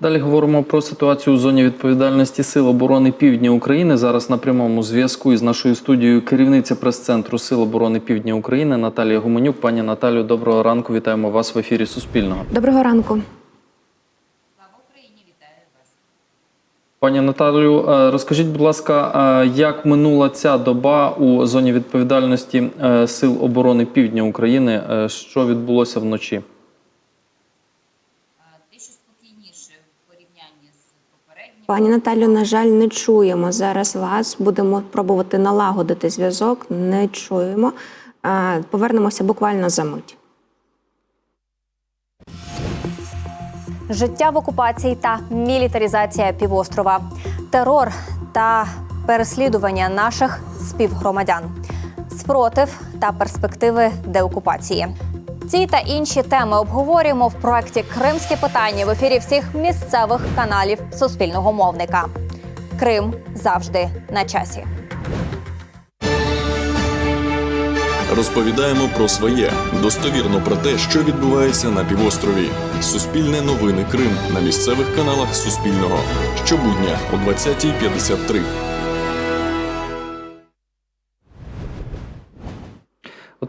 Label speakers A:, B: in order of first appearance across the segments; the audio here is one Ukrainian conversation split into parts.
A: Далі говоримо про ситуацію у зоні відповідальності Сил оборони Півдня України. Зараз на прямому зв'язку із нашою студією керівниця прес-центру Сил оборони Півдня України Наталія Гуменюк. Пані Наталію, доброго ранку. Вітаємо вас в ефірі Суспільного.
B: Доброго ранку.
A: Пані Наталію, е, розкажіть, будь ласка, е, як минула ця доба у зоні відповідальності е, Сил оборони Півдня України? Що відбулося вночі?
C: Е, дещо спокійніше в порівнянні з попереднім.
B: Пані Наталю, на жаль, не чуємо зараз вас. Будемо пробувати налагодити зв'язок. Не чуємо. Повернемося буквально за мить.
D: життя в окупації та мілітаризація півострова, терор та переслідування наших співгромадян, спротив та перспективи деокупації. Ці та інші теми обговорюємо в проєкті Кримське питання в ефірі всіх місцевих каналів Суспільного мовника. Крим завжди на часі.
E: Розповідаємо про своє достовірно про те, що відбувається на півострові. Суспільне новини Крим на місцевих каналах Суспільного щобудня о 20.53.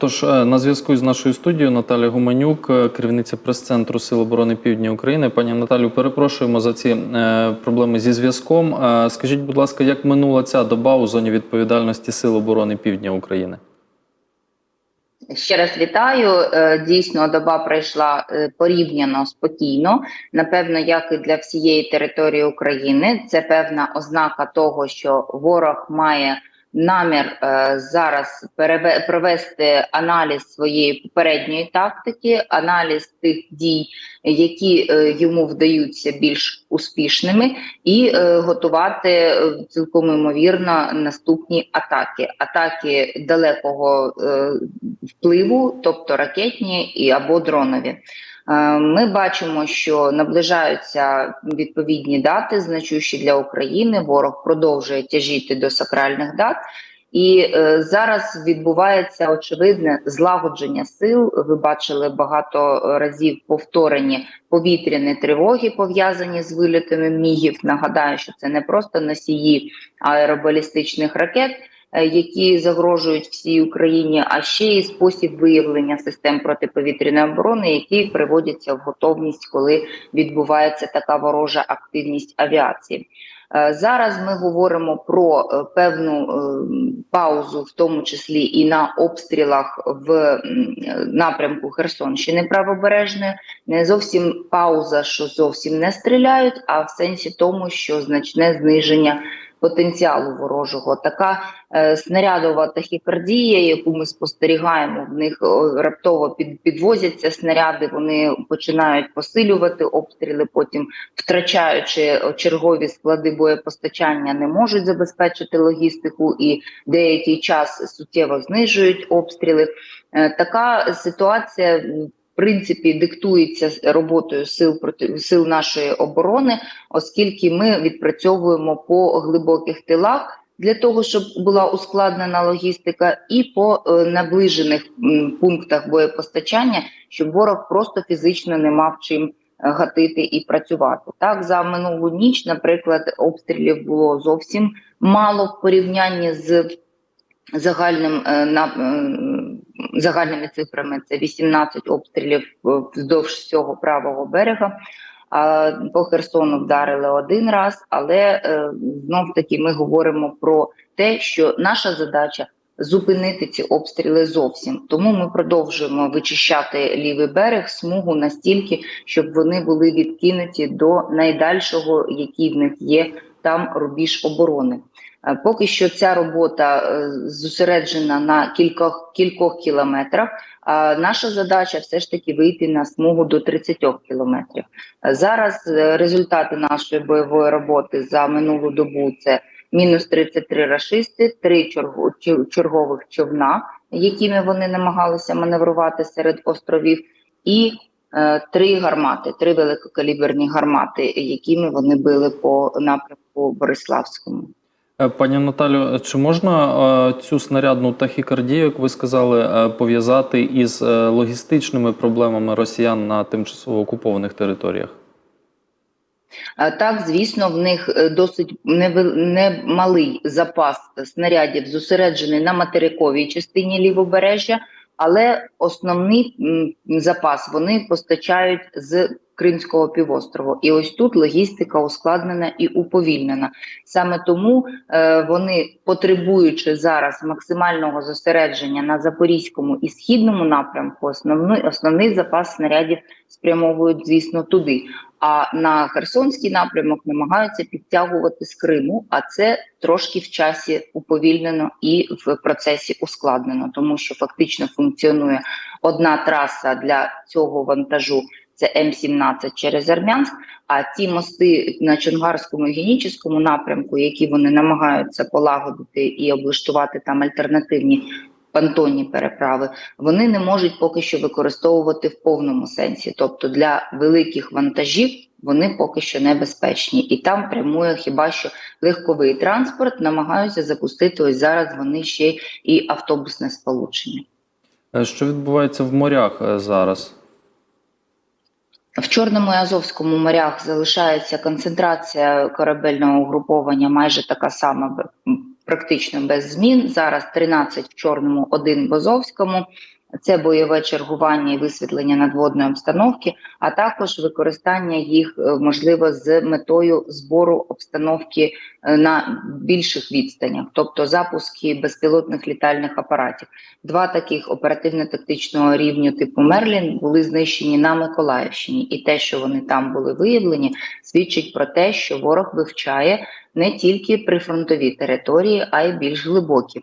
A: Отож, е, на зв'язку з нашою студією Наталія Гуменюк, е, керівниця прес-центру Сил оборони Півдня України. Пані Наталю, перепрошуємо за ці е, проблеми зі зв'язком. Скажіть, будь ласка, як минула ця доба у зоні відповідальності Сил оборони Півдня України?
C: Ще раз вітаю. Дійсно, доба пройшла порівняно спокійно. Напевно, як і для всієї території України. Це певна ознака того, що ворог має намір е, зараз переве- провести аналіз своєї попередньої тактики, аналіз тих дій, які е, йому вдаються більш успішними, і е, готувати е, цілком ймовірно наступні атаки, атаки далекого е, впливу, тобто ракетні і або дронові. Е, Ми бачимо, що наближаються відповідні дати, значущі для України. Ворог продовжує тяжіти до сакральних дат. І е, зараз відбувається очевидне злагодження сил. Ви бачили багато разів повторені повітряні тривоги, пов'язані з вилітами мігів. Нагадаю, що це не просто носії аеробалістичних ракет, які загрожують всій Україні, а ще й спосіб виявлення систем протиповітряної оборони, які приводяться в готовність, коли відбувається така ворожа активність авіації. Е, Зараз ми говоримо про е, певну е, паузу, в тому числі і на обстрілах в е, напрямку Херсонщини правобережної. Не зовсім пауза, що зовсім не стріляють, а в сенсі тому, що значне зниження потенціалу ворожого. Така е, снарядова тахікардія, яку ми спостерігаємо, в них раптово під, підвозяться снаряди, вони починають посилювати обстріли, потім втрачаючи чергові склади боєпостачання, не можуть забезпечити логістику і деякий час суттєво знижують обстріли. Е, така ситуація. Принципі, диктується роботою сил проти сил нашої оборони, оскільки ми відпрацьовуємо по глибоких тилах для того, щоб була ускладнена логістика, і по е, наближених пунктах боєпостачання, щоб ворог просто фізично не мав чим е, гатити і працювати. Так за минулу ніч, наприклад, обстрілів було зовсім мало в порівнянні з загальним е, на загальними цифрами. Це 18 обстрілів е, вздовж всього правого берега. А по Херсону вдарили один раз, але е, знов таки ми говоримо про те, що наша задача зупинити ці обстріли зовсім. Тому ми продовжуємо вичищати лівий берег, смугу настільки, щоб вони були відкинуті до найдальшого, який в них є там рубіж оборони. Е, Поки що ця робота е, зосереджена на кількох кількох кілометрах. А наша задача все ж таки вийти на смугу до 30 кілометрів. Е, Зараз результати нашої бойової роботи за минулу добу це мінус 33 рашисти, три чергових човна, якими вони намагалися маневрувати серед островів, і три гармати, три великокаліберні гармати, якими вони били по напрямку Бориславському.
A: Е, Пані Наталю, чи можна е, цю снарядну тахікардію, як ви сказали, е, пов'язати із е, логістичними проблемами росіян на тимчасово окупованих територіях?
C: Е, Так, звісно, в них е, досить немалий запас снарядів зосереджений на материковій частині лівобережжя, але основний запас вони постачають з Кримського півострову. І ось тут логістика ускладнена і уповільнена. Саме тому е, вони, потребуючи зараз максимального зосередження на запорізькому і східному напрямку, основний, основний запас снарядів спрямовують, звісно, туди. А на Херсонський напрямок намагаються підтягувати з Криму, а це трошки в часі уповільнено і в процесі ускладнено, тому що фактично функціонує одна траса для цього вантажу. Це М-17 через Армянськ, а ті мости на Чонгарському і Генічеському напрямку, які вони намагаються полагодити і облаштувати там альтернативні понтонні переправи, вони не можуть поки що використовувати в повному сенсі. Тобто для великих вантажів вони поки що небезпечні, і там прямує хіба що легковий транспорт. Намагаються запустити ось зараз. Вони ще і автобусне сполучення.
A: Е, Що відбувається в морях е, зараз?
C: В Чорному і Азовському морях залишається концентрація корабельного угруповання майже така сама, практично без змін. Зараз 13 в Чорному, 1 в Азовському. Це бойове чергування і висвітлення надводної обстановки, а також використання їх е, можливо з метою збору обстановки е, на більших відстанях, тобто запуски безпілотних літальних апаратів. Два таких оперативно-тактичного рівню типу Мерлін були знищені на Миколаївщині, і те, що вони там були виявлені, свідчить про те, що ворог вивчає не тільки прифронтові території, а й більш глибокі.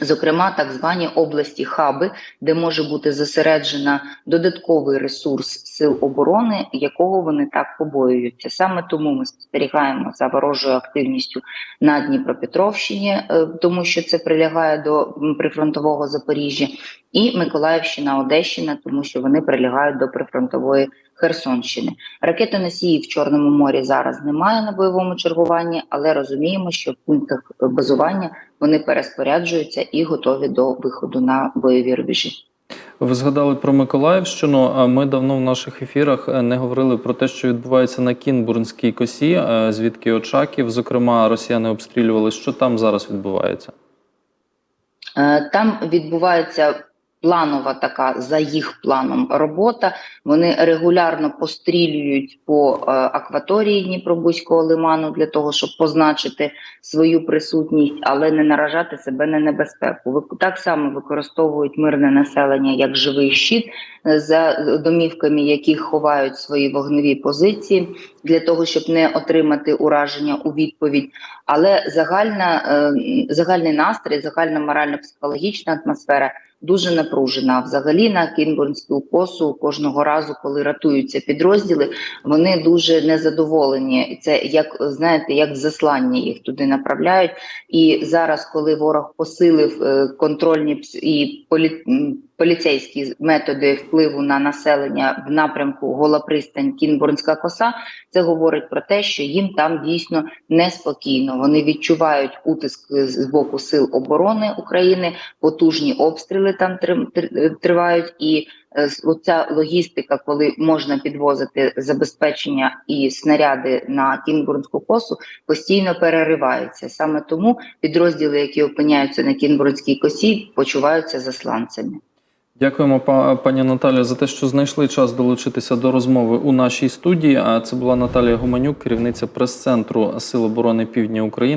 C: Зокрема, так звані області хаби, де може бути зосереджена додатковий ресурс сил оборони, якого вони так побоюються. Саме тому ми спостерігаємо за ворожою активністю на Дніпропетровщині, е, тому що це прилягає до прифронтового Запоріжжя, і Миколаївщина, Одещина, тому що вони прилягають до прифронтової Херсонщини. Ракетоносії в Чорному морі зараз немає на бойовому чергуванні, але розуміємо, що в пунктах базування вони переспоряджуються і готові до виходу на бойові рубежі.
A: Ви згадали про Миколаївщину. а Ми давно в наших ефірах е, не говорили про те, що відбувається на Кінбурнській косі, е, звідки Очаків. Зокрема, росіяни обстрілювали. Що там зараз відбувається?
C: Е, Там відбувається планова така за їх планом робота. Вони регулярно пострілюють по е, акваторії Дніпробузького лиману для того, щоб позначити свою присутність, але не наражати себе на небезпеку. Так само використовують мирне населення як живий щит е, за домівками, яких ховають свої вогневі позиції для того, щоб не отримати ураження у відповідь. Але загальна е, загальний настрій, загальна морально-психологічна атмосфера дуже напружена. Взагалі на Кінбурнську косу кожного разу, коли ратуються підрозділи, вони дуже незадоволені. Це як знаєте, як заслання їх туди направляють. І зараз, коли ворог посилив е, контрольні і полі... поліцейські методи впливу на населення в напрямку Гола пристань Кінбурнська коса, це говорить про те, що їм там дійсно неспокійно. Вони відчувають утиск з боку сил оборони України, потужні обстріли там тривають, і е, оця логістика, коли можна підвозити забезпечення і снаряди на Кінбурнську косу, постійно переривається. Саме тому підрозділи, які опиняються на Кінбурнській косі, почуваються засланцями.
A: Дякуємо, па- пані Наталі, за те, що знайшли час долучитися до розмови у нашій студії. А це була Наталія Гуманюк, керівниця прес-центру Сил оборони Півдня України.